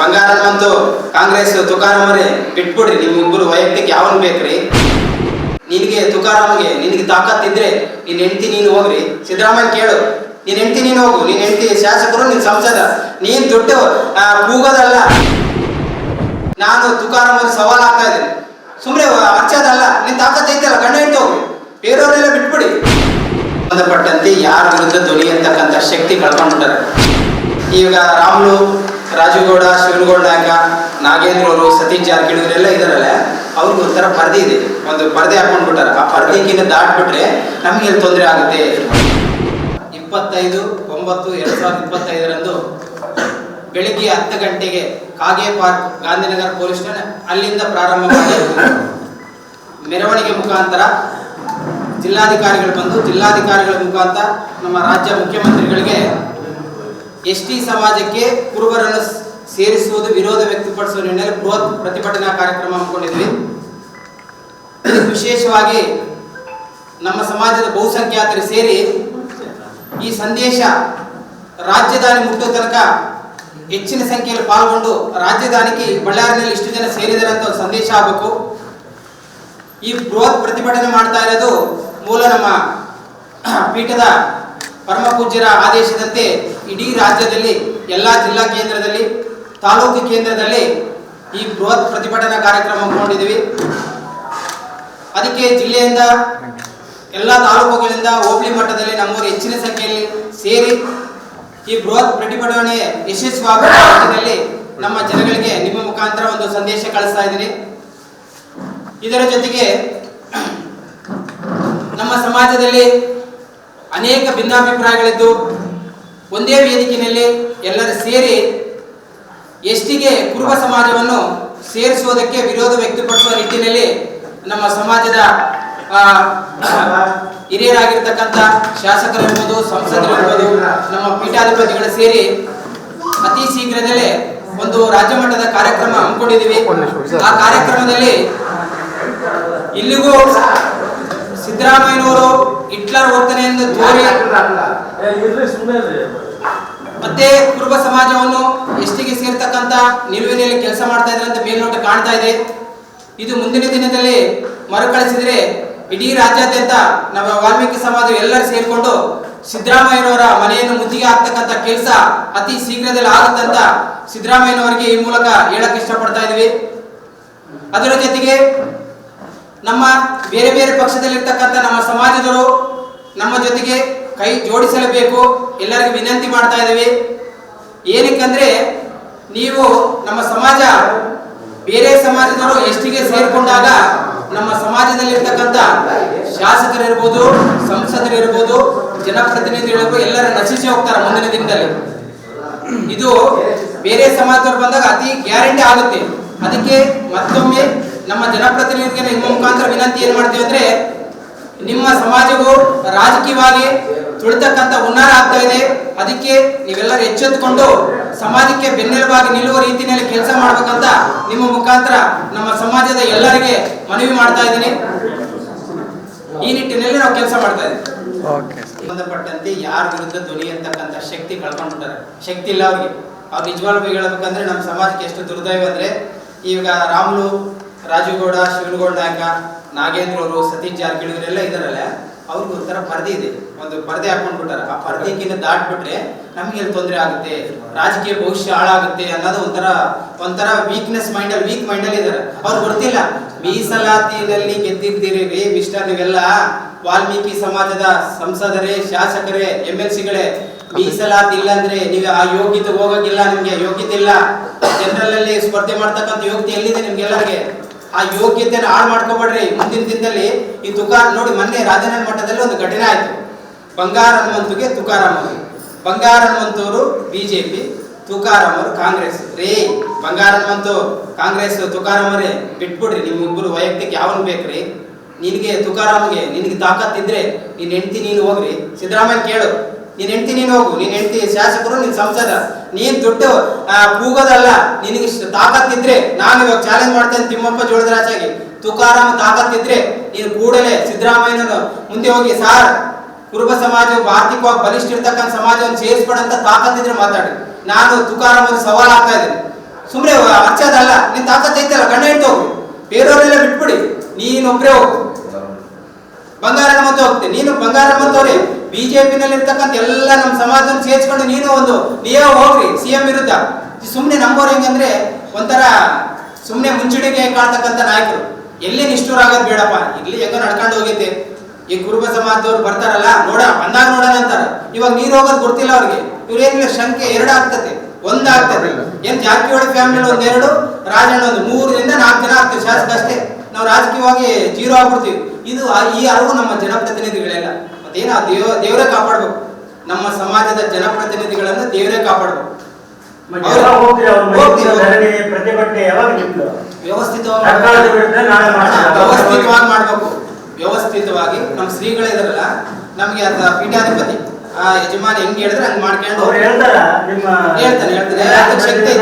ಬಂಗಾರ ಬಂತು, ಕಾಂಗ್ರೆಸ್ ತುಕಾರಾಮರೇ, ಬಿಟ್ಬಿಡ್ರಿ, ನಿಮ್ಮಿಬ್ಬರು ವೈಯಕ್ತಿಕ ಯಾವನ್ ಬೇಕ್ರಿ? ನಿನಗೆ ತುಕಾರಾಮ್ಗೆ ನಿನಗೆ ತಾಕತ್ತಿದ್ರೆ ನೀನ್ ಹೆಂಡತಿ ನೀನು ಹೋಗ್ರಿ. ಸಿದ್ದರಾಮಯ್ಯ ಕೇಳು, ನೀನ್ ಹೆಂಡತಿ ನೀನು ಹೋಗು, ನೀನ್ ಹೆಂಡತಿ ಶಾಸಕರು ನಿನ್ ಸಂಸದ. ನೀನ್ ದುಡ್ಡು ಕೂಗೋದಲ್ಲ. ನಾನು ತುಕಾರಾಮ್ ಅವ್ರಿಗೆ ಸವಾಲ್ ಹಾಕ್ತಾ ಇದ್ದೀನಿ. ಸುಮ್ಮನೆ ಹಚ್ಚೋದಲ್ಲ ನಿನ್ ತಾಕತ್ ಐತಲ್ಲ, ಗಂಡ ಹೋಗು ಬೇರೆಯವ್ರನ್ನೆಲ್ಲ ಬಿಟ್ಬಿಡಿ. ಸಂಬಂಧಪಟ್ಟಂತೆ ಯಾರ ವಿರುದ್ಧ ಅಂತಕ್ಕಂಥ ಶಕ್ತಿ ಕಳ್ಕೊಂಡ್ಬಿಟ್ಟಾರೆ. ಈಗ ರಾಮುಲು ರಾಜುಗೌಡ, ಶಿವನಗೌಡ ನಾಗೇಂದ್ರ ಅವರು ಸತೀಶ್ ಜಾರಕಿಹೊಳಿ ಇವರೆಲ್ಲ ಇದಾರಲ್ಲ, ಅವ್ರಿಗೆ ಒಂಥರ ಪರ್ದೆ ಇದೆ. ಒಂದು ಪರದೆ ಹಾಕೊಂಡ್ಬಿಟ್ಟಾರೆ ಆ ಪರ್ದೆಗಿನ್ನ ದಾಟ್ಬಿಟ್ರೆ ನಮಗೆ ತೊಂದರೆ ಆಗುತ್ತೆ? ಇಪ್ಪತ್ತೈದು, ಒಂಬತ್ತು, ಎರಡ್ ಸಾವಿರದ ಇಪ್ಪತ್ತೈದರಂದು ಬೆಳಿಗ್ಗೆ ಹತ್ತು ಗಂಟೆಗೆ ಕಾಗೆ ಪಾರ್ಕ್, ಗಾಂಧಿನಗರ ಪೊಲೀಸ್ ಠಾಣೆ ಅಲ್ಲಿಂದ ಪ್ರಾರಂಭ ಮಾಡಿ ಮೆರವಣಿಗೆ ಮುಖಾಂತರ ಜಿಲ್ಲಾಧಿಕಾರಿಗಳು ಬಂದು, ಜಿಲ್ಲಾಧಿಕಾರಿಗಳ ಮುಖಾಂತರ ನಮ್ಮ ರಾಜ್ಯ ಮುಖ್ಯಮಂತ್ರಿಗಳಿಗೆ ಎಸ್ ಟಿ ಸಮಾಜಕ್ಕೆ ಕುರುಬರನ್ನು ಸೇರಿಸುವುದು ವಿರೋಧ ವ್ಯಕ್ತಪಡಿಸುವ ನಿಟ್ಟಿನಲ್ಲಿ ಬೃಹತ್ ಪ್ರತಿಭಟನಾ ಕಾರ್ಯಕ್ರಮ ಹಮ್ಮಿಕೊಂಡಿದ್ವಿ. ವಿಶೇಷವಾಗಿ ನಮ್ಮ ಸಮಾಜದ ಬಹುಸಂಖ್ಯಾತರು ಸೇರಿ ಈ ಸಂದೇಶ ರಾಜ್ಯದಾನಿ ಮುಟ್ಟುವ ತನಕ ಹೆಚ್ಚಿನ ಸಂಖ್ಯೆಯಲ್ಲಿ ಪಾಲ್ಗೊಂಡು ರಾಜಧಾನಿಗೆ ಬಳ್ಳಾರಿನಲ್ಲಿ ಇಷ್ಟು ಜನ ಸೇರಿದ್ದಾರೆ ಅಂತ ಒಂದು ಸಂದೇಶ ಆಗಬೇಕು. ಈ ಬೃಹತ್ ಪ್ರತಿಭಟನೆ ಮಾಡ್ತಾ ಇರೋದು ಮೂಲ ನಮ್ಮ ಪೀಠದ ಪರಮ ಪೂಜ್ಯರ ಆದೇಶದಂತೆ ಇಡೀ ರಾಜ್ಯದಲ್ಲಿ ಎಲ್ಲ ಜಿಲ್ಲಾ ಕೇಂದ್ರದಲ್ಲಿ, ತಾಲೂಕು ಕೇಂದ್ರದಲ್ಲಿ ಈ ಬೃಹತ್ ಪ್ರತಿಭಟನಾ ಕಾರ್ಯಕ್ರಮ ಹಮ್ಮಿಕೊಂಡಿದ್ದೀವಿ. ಅದಕ್ಕೆ ಜಿಲ್ಲೆಯಿಂದ ಎಲ್ಲ ತಾಲೂಕುಗಳಿಂದ ಹೋಬಳಿ ಮಟ್ಟದಲ್ಲಿ ನಮ್ಮವರು ಹೆಚ್ಚಿನ ಸಂಖ್ಯೆಯಲ್ಲಿ ಸೇರಿ ಈ ಬೃಹತ್ ಪ್ರತಿಭಟನೆ ಯಶಸ್ವಿಯಾಗುವ ನಿಟ್ಟಿನಲ್ಲಿ ನಮ್ಮ ಜನಗಳಿಗೆ ನಿಮ್ಮ ಮುಖಾಂತರ ಒಂದು ಸಂದೇಶ ಕಳಿಸ್ತಾ ಇದ್ದೀನಿ. ಇದರ ಜೊತೆಗೆ ನಮ್ಮ ಸಮಾಜದಲ್ಲಿ ಅನೇಕ ಭಿನ್ನಾಭಿಪ್ರಾಯಗಳಿದ್ದು, ಒಂದೇ ವೇದಿಕೆಯಲ್ಲಿ ಎಲ್ಲರೂ ಸೇರಿ ಎಷ್ಟಿಗೆ ಕುರುಬ ಸಮಾಜವನ್ನು ಸೇರಿಸುವುದಕ್ಕೆ ವಿರೋಧ ವ್ಯಕ್ತಪಡಿಸುವ ನಿಟ್ಟಿನಲ್ಲಿ ನಮ್ಮ ಸಮಾಜದ ಹಿರಿಯರಾಗಿರ್ತಕ್ಕಂಥ ಶಾಸಕರಿರ್ಬೋದು, ಸಂಸದರಿರ್ಬೋದು, ನಮ್ಮ ಪೀಠಾಧಿಪತಿಗಳು ಸೇರಿ ಅತಿ ಶೀಘ್ರದಲ್ಲೇ ಒಂದು ರಾಜ್ಯ ಮಟ್ಟದ ಕಾರ್ಯಕ್ರಮ ಹಮ್ಮಿಕೊಂಡಿದ್ದೀವಿ. ಆ ಕಾರ್ಯಕ್ರಮದಲ್ಲಿ ಇಲ್ಲಿಗೂ ಸಿದ್ದರಾಮಯ್ಯನವರು ಹಿಟ್ಲರ್ ವರ್ತನೆಯನ್ನು ತೋರಿ ಮತ್ತೆ ಕುರುಬ ಸಮಾಜವನ್ನು ಎಷ್ಟಿಗೆ ಸೇರ್ತಕ್ಕಂತ ನಿಲುವಿನಲ್ಲಿ ಕೆಲಸ ಮಾಡ್ತಾ ಇದ್ದಾರೆ ಅಂತ ಮೇಲ್ನೋಟ ಕಾಣ್ತಾ ಇದೆ. ಇದು ಮುಂದಿನ ದಿನದಲ್ಲಿ ಮರುಕಳಿಸಿದ್ರೆ ಇಡೀ ರಾಜ್ಯಾದ್ಯಂತ ನಮ್ಮ ವಾಲ್ಮೀಕಿ ಸಮಾಜ ಎಲ್ಲರೂ ಸೇರಿಕೊಂಡು ಸಿದ್ದರಾಮಯ್ಯನವರ ಮನೆಯನ್ನು ಮುತ್ತಿಗೆ ಹಾಕ್ತಕ್ಕಂಥ ಕೆಲಸ ಅತಿ ಶೀಘ್ರದಲ್ಲಿ ಆಗುತ್ತಂತ ಸಿದ್ದರಾಮಯ್ಯನವರಿಗೆ ಈ ಮೂಲಕ ಹೇಳಕ್ ಇಷ್ಟಪಡ್ತಾ ಇದೀವಿ ಅದರ ಜೊತೆಗೆ ನಮ್ಮ ಬೇರೆ ಬೇರೆ ಪಕ್ಷದಲ್ಲಿರ್ತಕ್ಕಂಥ ನಮ್ಮ ಸಮಾಜದವರು ನಮ್ಮ ಜೊತೆಗೆ ಕೈ ಜೋಡಿಸಲೇಬೇಕು. ಎಲ್ಲರಿಗೂ ವಿನಂತಿ ಮಾಡ್ತಾ ಇದ್ದೀವಿ. ಏನಕ್ಕಂದ್ರೆ ನೀವು ನಮ್ಮ ಸಮಾಜ ಬೇರೆ ಸಮಾಜದವರು ಎಷ್ಟಿಗೆ ಸೇರಿಕೊಂಡಾಗ ನಮ್ಮ ಸಮಾಜದಲ್ಲಿರ್ತಕ್ಕಂಥ ಶಾಸಕರಿರ್ಬೋದು, ಸಂಸದರಿರ್ಬೋದು ಜನಪ್ರತಿನಿಧಿಗಳು ಎಲ್ಲರ ನಶಿಸಿ ಹೋಗ್ತಾರೆ ಮುಂದಿನ ದಿನದಲ್ಲಿ. ಇದು ಬೇರೆ ಸಮಾಜದವರು ಬಂದಾಗ ಅತಿ ಗ್ಯಾರಂಟಿ ಆಗುತ್ತೆ. ಅದಕ್ಕೆ ಮತ್ತೊಮ್ಮೆ ನಮ್ಮ ಜನಪ್ರತಿನಿಧಿಗೆ ನಿಮ್ಮ ಮುಖಾಂತರ ವಿನಂತಿ ಏನು ಮಾಡ್ತೀವಿ ಅಂದ್ರೆ ನಿಮ್ಮ ಸಮಾಜವು ರಾಜಕೀಯವಾಗಿ ತುಳಿತಕ್ಕಂಥ ಹುನ್ನಾರ ಆಗ್ತಾ ಇದೆ. ಅದಕ್ಕೆ ನೀವೆಲ್ಲರೂ ಎಚ್ಚೆತ್ತುಕೊಂಡು ಸಮಾಜಕ್ಕೆ ಬೆನ್ನೆಲುಬಾಗಿ ನಿಲ್ಲುವ ರೀತಿಯಲ್ಲಿ ಕೆಲಸ ಮಾಡ್ಬೇಕಂತ ನಿಮ್ಮ ಮುಖಾಂತರ ನಮ್ಮ ಸಮಾಜದ ಎಲ್ಲರಿಗೆ ಮನವಿ ಮಾಡ್ತಾ ಇದ್ದೀನಿ. ಈ ನಿಟ್ಟಿನಲ್ಲಿ ನಾವು ಕೆಲಸ ಮಾಡ್ತಾ ಇದ್ದೀವಿ. ಸಂಬಂಧಪಟ್ಟಂತೆ ಯಾರ ವಿರುದ್ಧ ಧ್ವನಿ ಅಂತಕ್ಕಂಥ ಶಕ್ತಿ ಕಳ್ಕೊಂಡ್ಬಿಟ್ಟಾರೆ. ಶಕ್ತಿ ಇಲ್ಲ ಅವ್ರಿಗೆ. ಅವ್ರು ನಿಜವಾಗ್ಲೂ ಹೇಳ್ಬೇಕಂದ್ರೆ ನಮ್ಮ ಸಮಾಜಕ್ಕೆ ಎಷ್ಟು ದುರ್ದೈವ ಅಂದ್ರೆ ಈಗ ರಾಮುಲು ರಾಜುಗೌಡ ಶಿವನಗೌಡ ನಾಗೇಂದ್ರ ಅವರು ಸತೀಶ್ ಜಾರಕಿಹೊಳಿ ಇವರೆಲ್ಲ ಇದಾರಲ್ಲ ಅವ್ರಿಗೆ ಒಂಥರ ಪರದೆ ಇದೆ. ಒಂದು ಪರದೆ ಹಾಕೊಂಡ್ಬಿಟ್ಟಾರೆ ಆ ಪರ್ದೆಗಿನ್ನ ದಾಟ್ಬಿಟ್ರೆ ನಮ್ಗೆ ತೊಂದ್ರೆ ಆಗುತ್ತೆ? ರಾಜಕೀಯ ಭವಿಷ್ಯ ಹಾಳಾಗುತ್ತೆ ಅನ್ನೋದು ಒಂಥರ ಒಂಥರ ವೀಕ್ನೆಸ್ ಮೈಂಡ್ ಅಲ್ಲಿ ವೀಕ್ ಮೈಂಡ್ ಅಲ್ಲಿ ಇದಾರೆ ಅವ್ರು ಗೊತ್ತಿಲ್ಲ ಮೀಸಲಾತಿನಲ್ಲಿ ಗೆದ್ದಿದ್ದೀರಿ ರೀ ಮಿಸ್ಟರ್ ನೀವೆಲ್ಲ. ವಾಲ್ಮೀಕಿ ಸಮಾಜದ ಸಂಸದರೇ, ಶಾಸಕರೇ ಎಂ ಎಲ್ ಸಿಗಳೇ ಮೀಸಲಾತಿ ಇಲ್ಲ ಅಂದ್ರೆ ನೀವು ಆ ಯೋಗ್ಯತೆ ಹೋಗೋಗಿಲ್ಲ ನಿಮ್ಗೆ ಯೋಗ್ಯತೆ ಇಲ್ಲ. ಜನರಲ್ ಅಲ್ಲಿ ಸ್ಪರ್ಧೆ ಮಾಡ್ತಕ್ಕಂಥ ಯೋಗ್ಯತೆ ಎಲ್ಲಿದೆ ನಿಮ್ಗೆಲ್ಲರಿಗೆ? ಆ ಯೋಗ್ಯತೆಯನ್ನು ಹಾಳು ಮಾಡ್ಕೊಬೇಡ್ರಿ. ಮುಂದಿನ ದಿನದಲ್ಲಿ ಈ ತುಕಾರ್ ನೋಡಿ ಮೊನ್ನೆ ರಾಜನಹಳ್ಳಿ ಮಠದಲ್ಲಿ ಒಂದು ಘಟನೆ ಆಯ್ತು. ಬಂಗಾರ ಹನುಮಂತುಗೆ ತುಕಾರಾಮ್ ಬಂಗಾರ ಹನುಮಂತವರು ಬಿಜೆಪಿ, ತುಕಾರಾಮರು ಕಾಂಗ್ರೆಸ್. ರೇ ಬಂಗಾರ ಹನುಮಂತು ಕಾಂಗ್ರೆಸ್, ತುಕಾರಾಮರೇ, ಬಿಟ್ಬಿಡ್ರಿ. ನಿಮ್ಮಿಬ್ಬರು ವೈಯಕ್ತಿಕ ಯಾವನ್ ಬೇಕ್ರಿ? ನಿನಗೆ, ತುಕಾರಾಮ್ಗೆ ನಿನಗೆ ತಾಕತ್ತಿದ್ರೆ ನೀನು ಹೆಂಡ್ತಿ ನೀನು ಹೋಗ್ರಿ. ಸಿದ್ದರಾಮಯ್ಯ ಕೇಳು. ನೀನು ಹೆಂಡ್ತಿ ನೀನು ಹೋಗು. ನೀನು ಹೆಂಡತಿ ಶಾಸಕರು ನಿನ್ನ ಸಂಸದ. ನೀನ್ ದುಡ್ಡು ಕೂಗೋದಲ್ಲ, ನಿನಗೆ ತಾಕತ್ತಿದ್ರೆ ನಾನು ಇವಾಗ ಚಾಲೆಂಜ್ ಮಾಡ್ತೇನೆ ತಿಮ್ಮಪ್ಪ ಜೋಳದರಾಜಾಗಿ ತುಕಾರಾಮ್ ತಾಕತ್ತಿದ್ರೆ ನೀನು ಕೂಡಲೇ ಸಿದ್ದರಾಮಯ್ಯನ ಮುಂದೆ ಹೋಗಿ, ಸಾರ್, ಕುರುಬ ಸಮಾಜ ಆರ್ಥಿಕವಾಗಿ ಬಲಿಷ್ಠ ಇರ್ತಕ್ಕಂಥ ಸಮಾಜವನ್ನು ಸೇರಿಸ್ಬೇಡಂತ ತಾಕತ್ತಿದ್ರೆ ಮಾತಾಡಿ. ನಾನು ತುಕಾರಾಮ್ ಅವ್ರಿಗೆ ಸವಾಲ್ ಆಗ್ತಾ ಇದ್ದೀನಿ. ಸುಮ್ಮನೆ ಹಚ್ಚೋದಲ್ಲ ನಿನ್ ತಾಕತ್ ಐತಲ್ಲ, ಗಂಡ ಹಿಡ್ತು ಹೋಗಿ. ಬೇರೆಯವರೆಲ್ಲ ಬಿಟ್ಬಿಡಿ. ನೀನೊಬ್ರೇ ಹೋಗು. ಬಂಗಾರ ಮತ್ತೆ ಹೋಗ್ತೀನಿ ನೀನು ಬಂಗಾರ ಮತ್ತವ್ರೆ ಬಿಜೆಪಿನಲ್ಲಿ ಇರ್ತಕ್ಕಂಥ ಎಲ್ಲ ನಮ್ಮ ಸಮಾಜನ ಸೇರಿಸ್ಕೊಂಡು ನೀನು ಒಂದು ನೀವೇ ಹೋಗ್ರಿ ಸಿ ಎಂ ವಿರುದ್ಧ. ಸುಮ್ಮನೆ ನಂಬೋರು ಹೆಂಗಂದ್ರೆ ಒಂಥರ ಸುಮ್ಮನೆ ಮುಂಚೂಣಿಗೆ ಕಾಣ್ತಕ್ಕಂಥ ನಾಯಕರು. ಎಲ್ಲಿ ನಿಷ್ಠೂರ್ ಆಗೋದು ಬೇಡಪ್ಪ, ಇಲ್ಲಿ ಹೆಂಗ ನಡ್ಕೊಂಡು ಹೋಗೈತೆ ಈ ಕುರುಬ ಸಮಾಜದವ್ರು ಬರ್ತಾರಲ್ಲ ನೋಡ ಬಂದಾಗ ನೋಡೋಣ ಅಂತಾರೆ. ಇವಾಗ ನೀರು ಹೋಗೋದು ಗೊತ್ತಿಲ್ಲ ಅವ್ರಿಗೆ. ಇವ್ರೇನಿಲ್ಲ, ಶಂಕೆ ಎರಡು ಆಗ್ತದೆ. ಒಂದ್ ಆಗ್ತದೆ. ಏನ್ ಜಾರಕಿಹೊಳಿ ಫ್ಯಾಮಿಲಿ ಒಂದೆರಡು ರಾಜಣ್ಣ ಒಂದು ಮೂರರಿಂದ ನಾಲ್ಕು ಜನ ಆಗ್ತದೆ. ಶಾಸಕ ಅಷ್ಟೇ. ನಾವು ರಾಜಕೀಯವಾಗಿ ಜೀರೋ ಆಗ್ಬಿಡ್ತೀವಿ. ಇದು ಈ ಅರಿವು ನಮ್ಮ ಜನಪ್ರತಿನಿಧಿಗಳೆಲ್ಲ ಮತ್ತೇನ? ದೇವ ದೇವರೇ ಕಾಪಾಡ್ಬೇಕು. ನಮ್ಮ ಸಮಾಜದ ಜನಪ್ರತಿನಿಧಿಗಳನ್ನ ದೇವರೇ ಕಾಪಾಡ್ಬೇಕು. ವ್ಯವಸ್ಥಿತವಾಗಿ ಮಾಡ್ಬೇಕು. ವ್ಯವಸ್ಥಿತವಾಗಿ. ನಮ್ಮ ಶ್ರೀಗಳಿದಾರಲ್ಲ ನಮ್ಗೆ ಅದ ಪೀಠಾಧಿಪತಿ ಆ ಯಜಮಾನ ಹೆಂಗ್ ಹೇಳಿದ್ರೆ ಹಂಗ್ ಮಾಡ್ಕೊಂಡು ಹೇಳ್ತಾರೆ ಹೇಳ್ತಾನೆ, ಶಕ್ತಿ